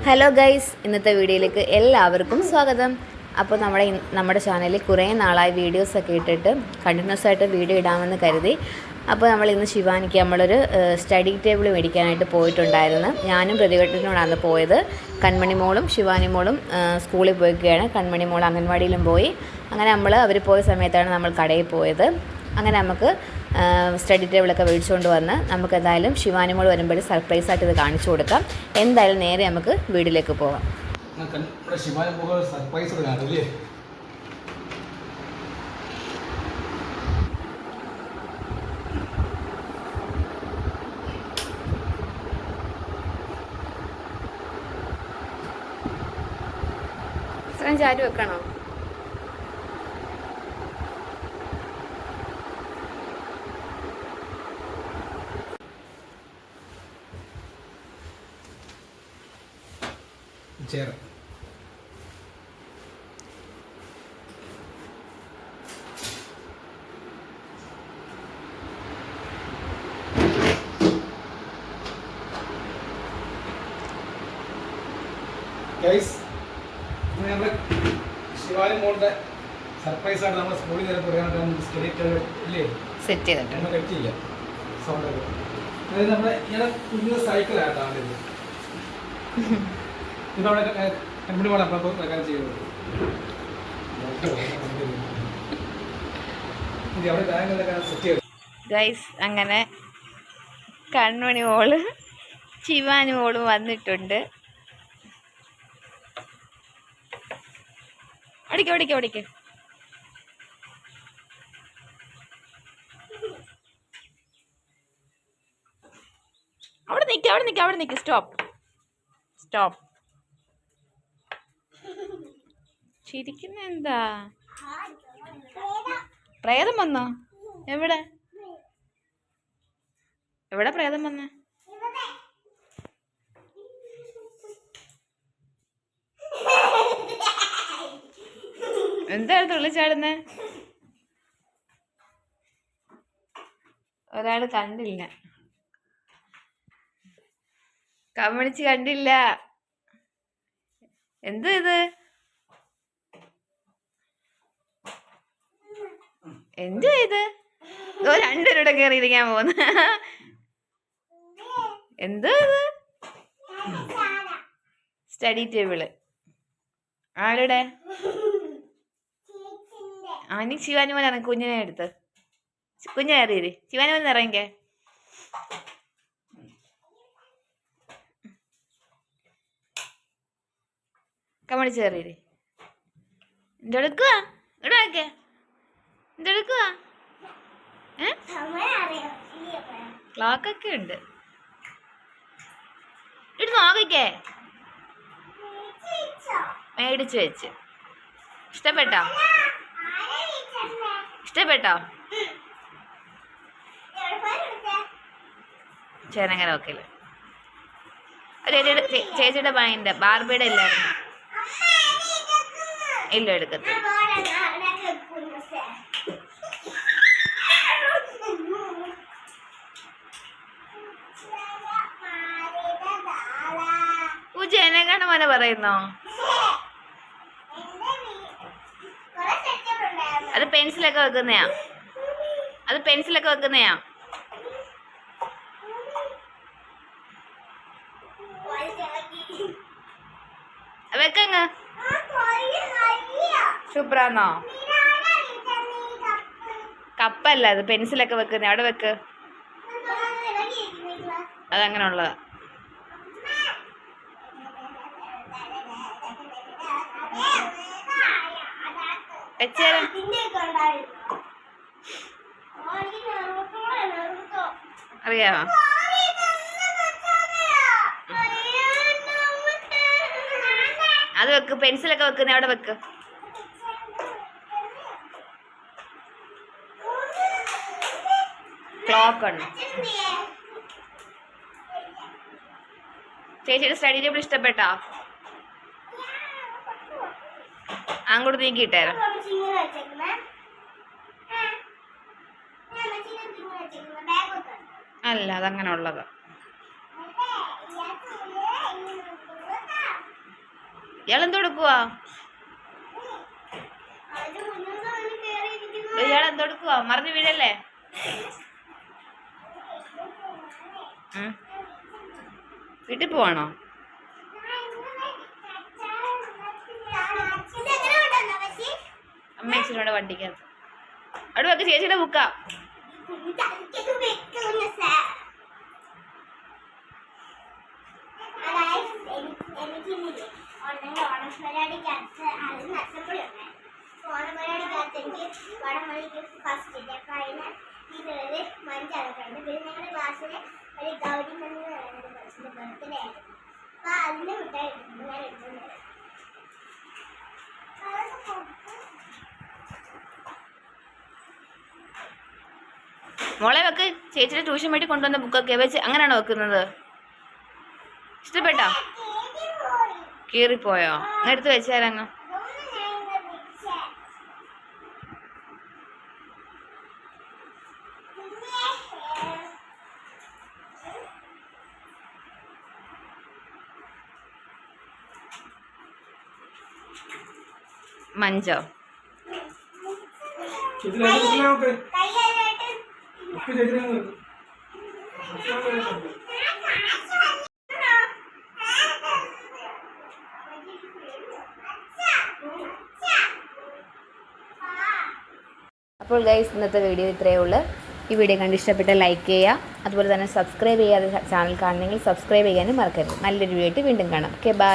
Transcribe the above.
Hello guys ഇന്നത്തെ വീഡിയോയിലേക്ക് എല്ലാവർക്കും സ്വാഗതം. അപ്പോൾ നമ്മുടെ നമ്മുടെ ചാനലിൽ കുറേ നാളായി വീഡിയോസൊക്കെ ഇട്ടിട്ട് കണ്ടിന്യൂസ് ആയിട്ട് വീഡിയോ ഇടാമെന്ന് കരുതി. അപ്പോൾ നമ്മൾ ഇന്ന് ശിവാനിക്ക് നമ്മളൊരു സ്റ്റഡി ടേബിൾ മേടിക്കാനായിട്ട് പോയിട്ടുണ്ടായിരുന്നു. ഞാനും പ്രതികട്ടനോടാണ് പോയത്. കൺമണി മോളും ശിവാനി മോളും സ്കൂളിൽ പോയിക്കുകയാണ്. കൺമണി മോൾ അംഗൻവാടിയിലും പോയി. അങ്ങനെ നമ്മൾ അവർ പോയ സമയത്താണ് നമ്മൾ കടയിൽ പോയത്. അങ്ങനെ നമുക്ക് സ്റ്റഡി ടേബിളൊക്കെ മേടിച്ചുകൊണ്ട് വന്ന് നമുക്ക് എന്തായാലും ശിവാനിമോൾ വരുമ്പോൾ സർപ്രൈസ് ആയിട്ട് ഇത് കാണിച്ചു കൊടുക്കാം. എന്തായാലും നേരെ നമുക്ക് വീട്ടിലേക്ക് പോകാം ചാരി കൺ- ഇവിടെ ശിവാനി പോകുന്ന സർപ്രൈസ് കാണും അല്ലേ ഇത്രയും ചാരി വെക്കണോ ഗൈസ് ശിവാനി മോളുടെ സർപ്രൈസ് ആണ് നമ്മൾ സ്കൂളിൽ പറയാനായിട്ട് ഇല്ലേ സെറ്റ് ചെയ്തിട്ടുണ്ട് നമ്മൾ കട്ട് ചെയ്യാം സൗണ്ട് അതായത് നമ്മുടെ ഇങ്ങനെ കുഞ്ഞു സൈക്കിളായിട്ടാണ് ഇത്. ഗൈസ് അങ്ങനെ കൺമണി മോൾ ശിവാനി മോളും വന്നിട്ടുണ്ട്. ഓടിക്കോ ഓടിക്കോ ഓടിക്കോ. അവിടെ നിൽക്കുക അവിടെ നിൽക്കുക അവിടെ നിൽക്കുക സ്റ്റോപ്പ് സ്റ്റോപ്പ് ചിരിക്കുന്ന എന്താ പ്രേതം വന്നോ? എവിടെ? എവിടെ പ്രേതം വന്നേ? എന്താണ് വിളിച്ചാടുന്നേ ഒരാൾ കണ്ടില്ല. കമ്മണിച്ച് കണ്ടില്ല. എന്ത് ഇത്? എന്ത് ചെയ്ത് രണ്ടുപേരുടെ കയറി ഇരിക്കാൻ പോകുന്ന. എന്ത് ഇത്? Study table. ആളുടെ ആനി ശിവാനി ഇറങ്ങി കുഞ്ഞിനെ എടുത്ത്. കുഞ്ഞെ ശിവാനി മോൻ ഇറങ്ങിക്കേ. കമണിച്ച് കയറിയിര്. എന്തെടുക്കുക ഇവിടെ ആക്കേ എന്തെടുക്കുക ഏ? ക്ലോക്കൊക്കെ ഉണ്ട്. ഇത് നോക്കിക്കേ മേടിച്ചു? വെച്ച്. ഇഷ്ടപ്പെട്ടോ? ഇഷ്ടപ്പെട്ടോ? ചേനങ്ങനെ നോക്കില്ല ചേച്ചിയുടെ ചേച്ചിയുടെ ബായിന്റെ ബാർബിയുടെ ഇല്ലായിരുന്നു ഇല്ല എടുക്കത്തില്ല. പറയുന്നോ അത് പെൻസിലൊക്കെ വെക്കുന്നയാ. അത് പെൻസിലൊക്കെ വെക്കുന്നയാ. വെക്കങ്ങ്. ശുഭ്രാന്നോ? കപ്പല്ല അത് പെൻസിലൊക്കെ വെക്കുന്നേ അവിടെ വെക്ക്. അതങ്ങനെ ഉള്ളതാ വെച്ചേരാ. അറിയാമോ അത് വെക്ക് പെൻസിലൊക്കെ വെക്കുന്ന അവിടെ വെക്ക്. ക്ലോക്ക് ഉണ്ട് ചേച്ചിയുടെ സ്റ്റഡി ടേബിൾ ഇഷ്ടപ്പെട്ടോ? അങ്ങോട്ട് നീക്കിയിട്ടേരാ അല്ല അതങ്ങനെ ഉള്ളത്. മുന്നിൽ അവന് കേറിയിരിക്കുന്നു ഇയാൾ എന്തോ എടുക്കുവാ മറിഞ്ഞു വീഴല്ലേ. വീട്ടിൽ പോവാണോ? അമ്മ ഇച്ചിരിയുടെ വണ്ടിക്കകത്ത്. അവിടെ വെക്ക് ചേച്ചിയുടെ ബുക്കാ കുഞ്ഞു തലയ്ക്കൊക്കെ ഞാൻ സാർ മോളെ വെക്ക്. ചേച്ചിയുടെ ട്യൂഷൻ വേണ്ടി കൊണ്ടുവന്ന ബുക്കൊക്കെ വെച്ച് അങ്ങനെയാണോ വെക്കുന്നത്? ഇഷ്ടപ്പെട്ടോ? കീറിപ്പോയോ? എടുത്ത് വെച്ചാലങ്ങ് മഞ്ചോ? അപ്പോൾ ഗൈസ് ഇന്നത്തെ വീഡിയോ ഇത്രയേ ഉള്ളൂ. ഈ വീഡിയോ കണ്ട് ഇഷ്ടപ്പെട്ട ലൈക്ക് ചെയ്യുക. അതുപോലെ തന്നെ സബ്സ്ക്രൈബ് ചെയ്യാതെ ചാനൽ കാണണമെങ്കിൽ സബ്സ്ക്രൈബ് ചെയ്യാനും മറക്കരുത്. നല്ലൊരു വീഡിയോ വീണ്ടും കാണാം. Okay bye